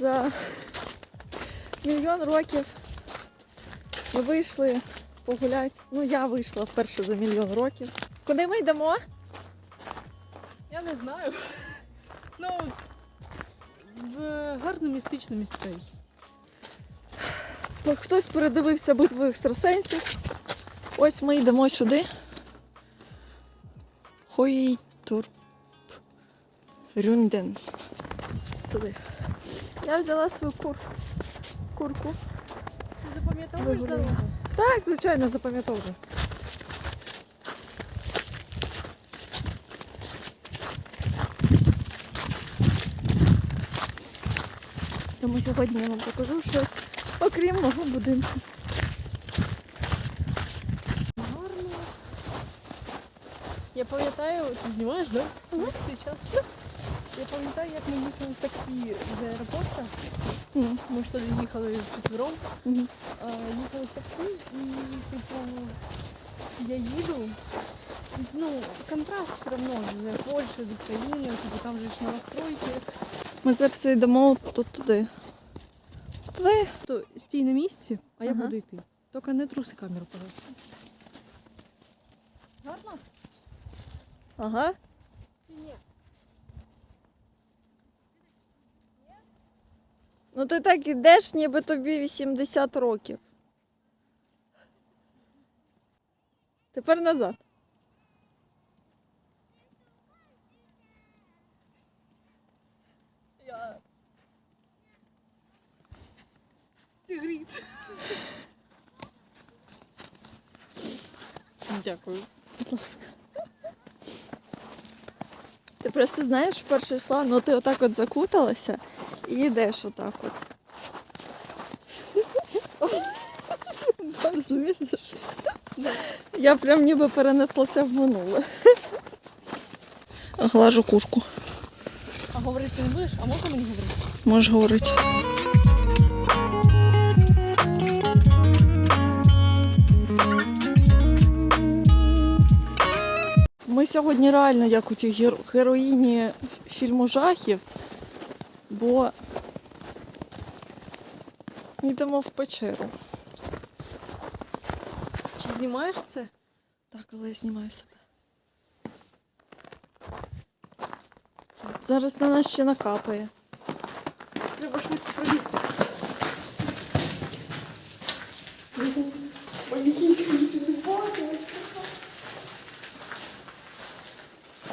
За мільйон років ми вийшли погуляти. Ну, я вийшла вперше за мільйон років. Куди ми йдемо? Я не знаю. Ну, в гарне містичне місце. Ну, Хтось передивився битву екстрасенсів. Ось ми йдемо сюди. Хойтурп Рюнден. Туди. Я взяла свою кур. курку. Ти запам'ятовуєш Вигуляла. дорогу? Так, звичайно, запам'ятовую. Тому сьогодні я вам покажу щось, окрім мого будинку. Гарно. Я пам'ятаю, ти знімаєш, да? Ось цей час. Я пам'ятаю, як ми їхали в таксі з аеропорту. Ми ж тоді їхали четвером. мгм. А, їхали в таксі і, типу, я їду. Ну, контраст все одно з Польщі, з України, типу, там же ж новостройки. Ми зараз йдемо тут туди. Туди. То стій на місці, а я Ага. буду йти. Тільки не труси камеру, пожалуйста. Гарно? Ага. Ну ти так ідеш, ніби тобі 80 років. Тепер назад. Я... Тигриць. Дякую. Ти просто знаєш, вперше йшла, ну ти отак от закуталася і йдеш отак от. Розумієш, за що? Я прям ніби перенеслася в минуле. Глажу курку. А говорити не будеш? А можна мені говорити? Можеш говорити. Ми сьогодні реально як у тій героїні фільму жахів, бо йдемо в печеру. Чи знімаєш це? Так, але я знімаю себе. Зараз на нас ще накапає. Треба швидко пробігти.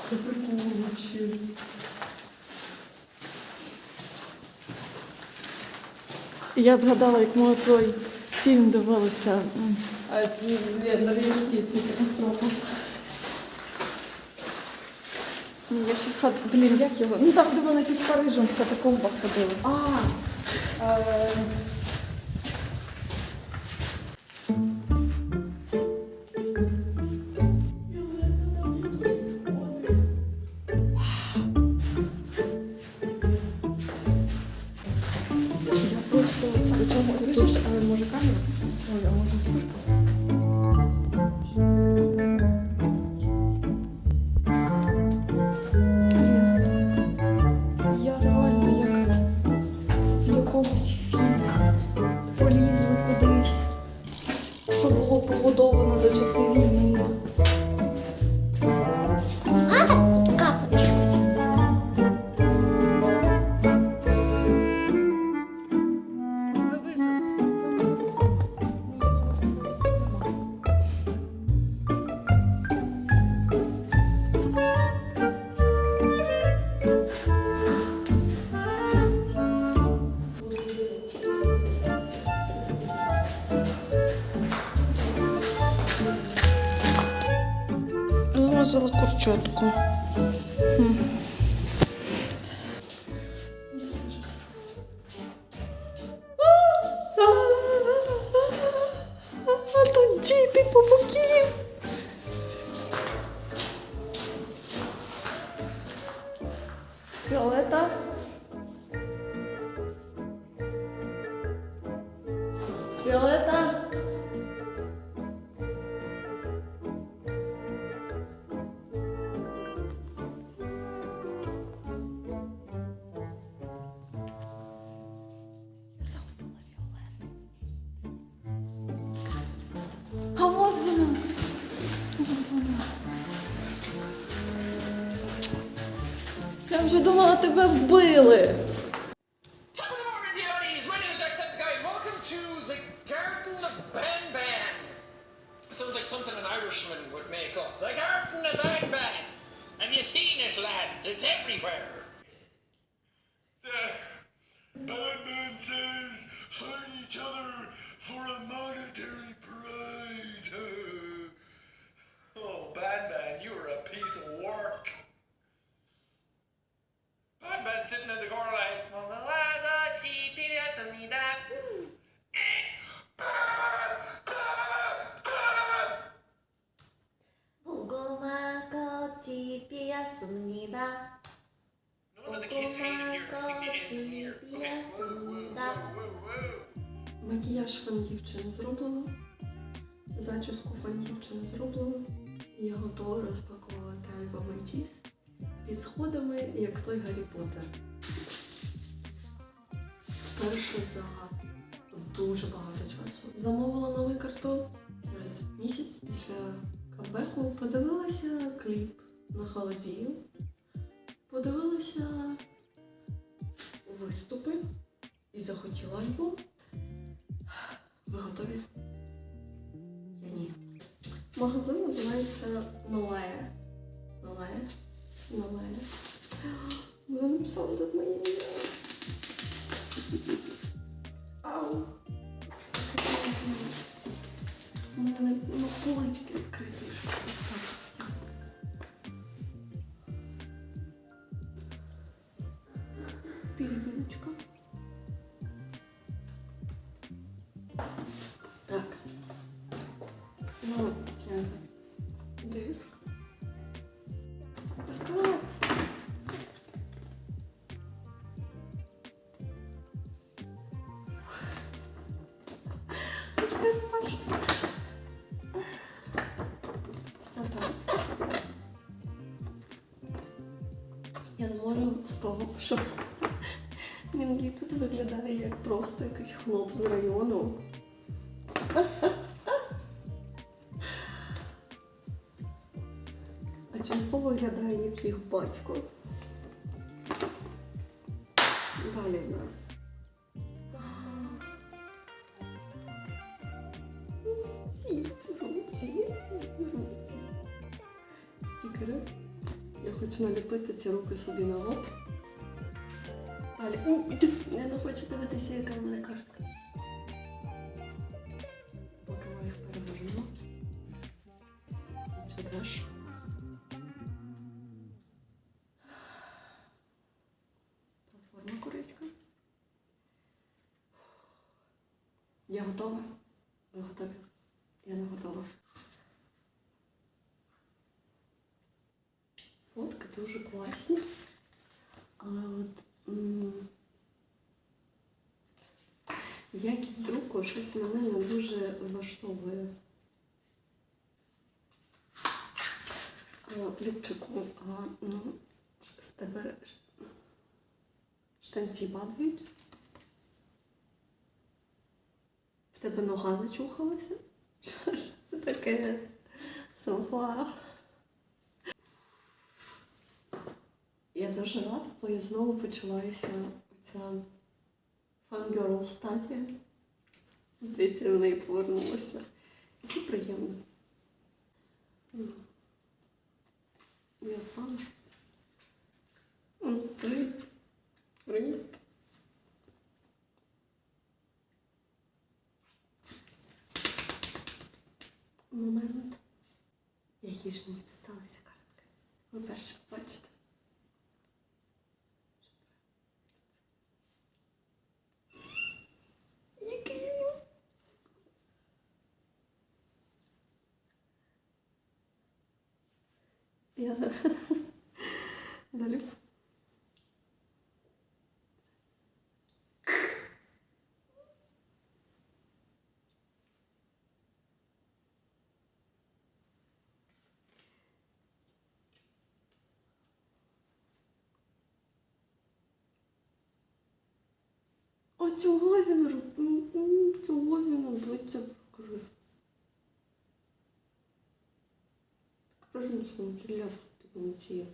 Це прикол вообще. Я згадала, як ми той фільм дивилися. м, А, норвежські ці катастрофи. Ну, я ще згадую, блін, як його? Ну там, де вони під Парижем в катакомбах ходили. А, Ой, Вимазала курчотку. Тут діти павуків. Фіолета. Garden of Ban Ban. Sounds like something an Irishman would make up. The Garden of Ban Ban. Have you seen it, lads? It's everywhere. Batman says fight each other for a monetary prize. Oh, Ban Ban, you were a piece of work in bed, sitting in the corner like, the Макіяж фан зроблено. Зачіску фан зроблено. Я готова розпаковувати альбом під сходами, як той Гаррі Поттер. Вперше за дуже багато часу. Замовила новий картон через місяць після камбеку. Подивилася кліп на Халазію. Подивилася виступи і захотіла альбом. Ви готові? Я ні. Магазин називається Ноея. Ноея? Ноея. Вони написали тут моє ім'я. Ау. У мене ну, полички відкриті, щоб поставити. Пір'їночка. Так. Ну, е, диск. Що він тут виглядає як просто якийсь хлоп з району. А Чонфо виглядає як їх батько. Далі в нас. Стікери. Я хочу наліпити ці руки собі на лоб. Я не хочу дивитися, яка в мене картка. Поки ми їх перевернемо. Цю теж. Платформа корейська. Я готова. Ви готові? Я не готова. Фотки дуже класні. Але от м, якість друку щось мене не дуже влаштовує. А, Любчику, а ну, з тебе штанці падають? В тебе нога зачухалася? Що ж це таке? Сонхуа. Я дуже рада, бо я знову почуваюся ця фангерл статі. Здається, в неї повернулася. І це приємно. М. Я сам. Привіт. Привіт. Момент. Які ж мені дісталися картки? Ви перше побачите. Я далі. А чого він робить? Чого він робить це Покажи, що він ляп тебе не ціє.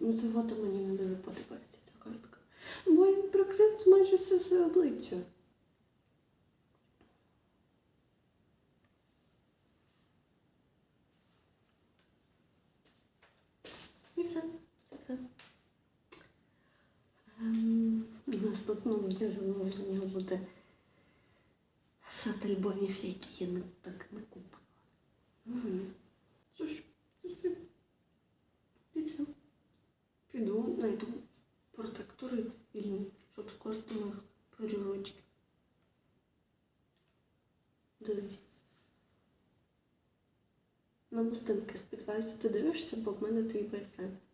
Ну, це фото мені не дуже подобається ця картка. Бо він прикрив майже все своє обличчя. І все. Це все. Ем, наступного моє замовлення буде сад альбомів, які я не, так не купила. Угу. Що ж, це все. І все. Піду, знайду протектори вільні, щоб скласти моїх пиріжочків. Дивись. Намистинки, сподіваюся, ти дивишся, бо в мене твій. Заручник.